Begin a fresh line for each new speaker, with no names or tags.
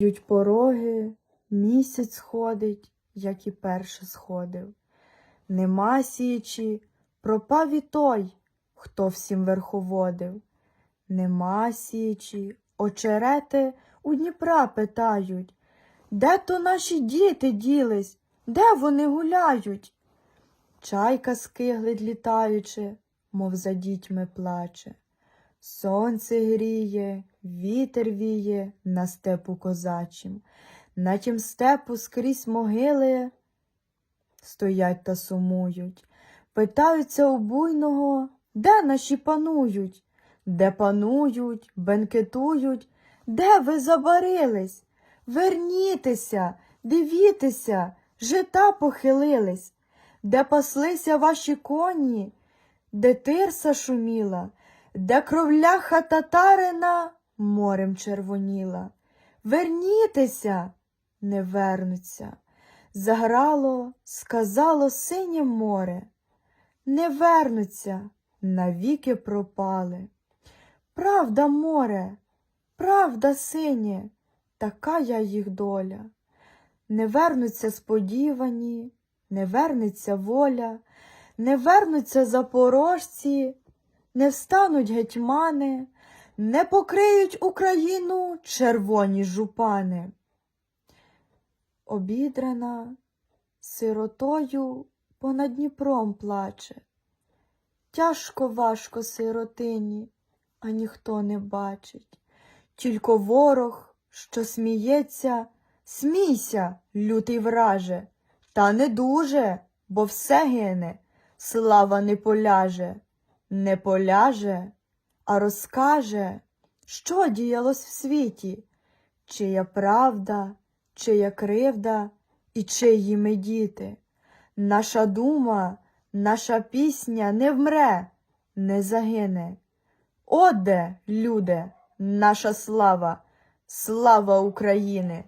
Ють пороги, місяць сходить, як і перше сходив. Нема січі, пропав і той, хто всім верховодив. Нема січі, очерети у Дніпра питають, де то наші діти ділись, де вони гуляють? Чайка скиглить літаючи, мов за дітьми плаче. Сонце гріє, вітер віє на степу козачим, на тім степу скрізь могили стоять та сумують, питаються у буйного, де наші панують, де панують, бенкетують, де ви забарились? Вернітеся, дивітеся, жита похилились, де паслися ваші коні, де тирса шуміла, де кровляха татарина морем червоніла. Вернітеся, не вернуться. Заграло, сказало синє море. Не вернуться, навіки пропали. Правда, море, правда, синє, така я їх доля. Не вернуться сподівані, не вернеться воля, не вернуться запорожці, не встануть гетьмани, не покриють Україну червоні жупани. Обідрана сиротою понад Дніпром плаче. Тяжко важко сиротині, а ніхто не бачить. Тільки ворог, що сміється, смійся, лютий враже, та не дуже, бо все гине, слава не поляже, не поляже, а розкаже, що діялось в світі, чия правда, чия кривда і чиї ми діти. Наша дума, наша пісня не вмре, не загине. Оде, люде, наша слава, слава України!